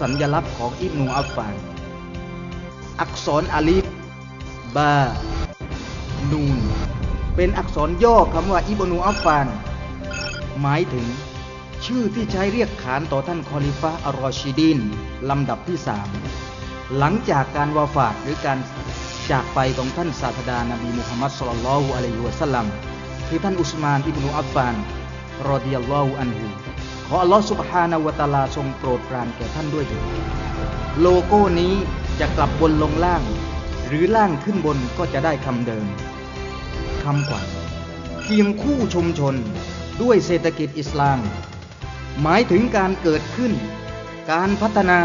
สัญลักษณ์ของอิบนูอัฟฟาน อักษรอาลีฟบา นูน เป็นอักษรย่อคำว่าอิบนูอัฟฟาน หมายถึง ชื่อที่ใช้เรียกขานต่อท่านคอลิฟะอัลรอชิดีนลำดับที่สามหลังจากการวาฟาดหรือการจากไปของท่านศาสดานบีมุฮัมมัดสุลลัลลอฮุอะลัยฮิวะสัลลัมคือท่านอุสมานอิบนุอัฟฟานรอดิยัลลอฮุอันฮุ ขออัลลอฮ์สุบฮานาวะตาลาทรงโปรดปรานแก่ท่านด้วยเถิดโลโก้นี้จะกลับบนลงล่าง หรือล่างขึ้นบนก็จะได้คำเดิมคำขวัญเคียงคู่ชุมชนด้วยเศรษฐกิจอิสลาม หมายถึงการเกิดขึ้น การพัฒนา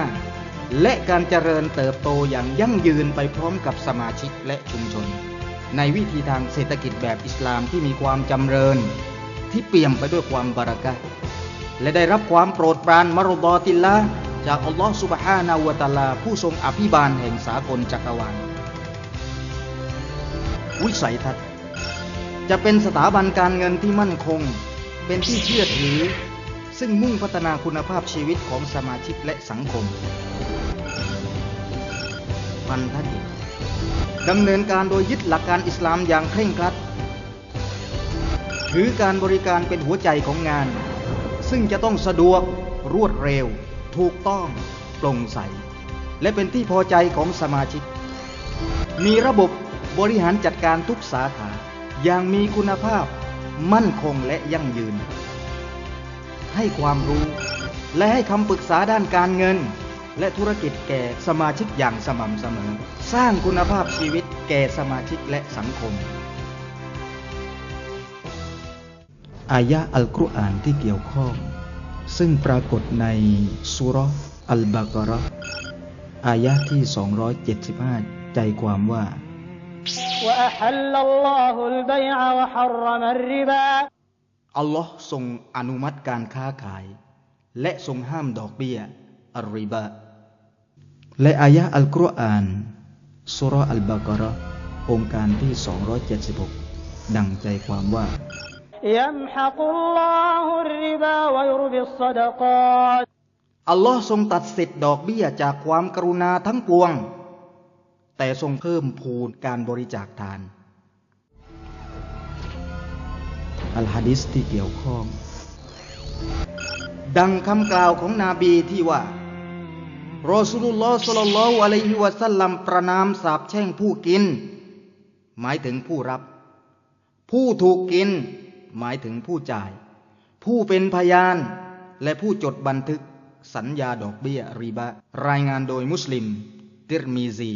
และการเจริญเติบโตอย่างยั่งยืนไปพร้อมกับสมาชิกและชุมชน ในวิธีทางเศรษฐกิจแบบอิสลามที่มีความจำเริญ ที่เปี่ยมไปด้วยความบารักะ และได้รับความโปรดปรานมารดอติลละจากอัลลอฮ์สุบฮานาวะตาลา ผู้ทรงอภิบาลแห่งสากลจักรวาล วิสัยทัศน์ จะเป็นสถาบันการเงินที่มั่นคง เป็นที่เชื่อถือ ซึ่งมุ่งพัฒนาคุณภาพชีวิตของสมาชิกและสังคม พันธกิจดำเนินการโดยยึดหลักการอิสลามอย่างเคร่งครัด ถือการบริการเป็นหัวใจของงาน ซึ่งจะต้องสะดวกรวดเร็ว ถูกต้องโปร่งใส และเป็นที่พอใจของสมาชิก มีระบบบริหารจัดการทุกสาขาอย่างมีคุณภาพ มั่นคงและยั่งยืน ให้ความรู้ และให้คำปรึกษาด้านการเงิน และธุรกิจแก่สมาชิกอย่างสม่ำเสมอ สร้างคุณภาพชีวิตแก่สมาชิกและสังคม อายะอัลกุรอานที่เกี่ยวข้อง ซึ่งปรากฏในสุรอัลบากรออายะที่ 275 ใจความว่า อัลลอฮ์ทรงอนุมัติการค้าขาย และทรงห้ามดอกเบี้ยอัริบาและอายะอัลกุรอานสุรอัลบากรอองค์การที่ 276 ดังใจความว่า يمحق الله الربا ويربي الصدقات อัลลอฮ์ทรงตัดสิทธิ์ดอกเบี้ยจากความกรุณาทั้งปวง แต่ทรงเพิ่มพูนการบริจาคทาน อัลฮะดิษที่เกี่ยวข้อง ดังคำกล่าวของนาบีที่ว่ารอสูลุลลอฮ์สัลลัลลอฮุอะลัยฮิวะสัลลัมประนามสาบแช่งผู้กิน หมายถึงผู้รับ ผู้ถูกกิน หมายถึงผู้จ่าย ผู้เป็นพยาน และผู้จดบันทึก สัญญาดอกเบี้ย รีบะ รายงานโดยมุสลิม ติรมีซี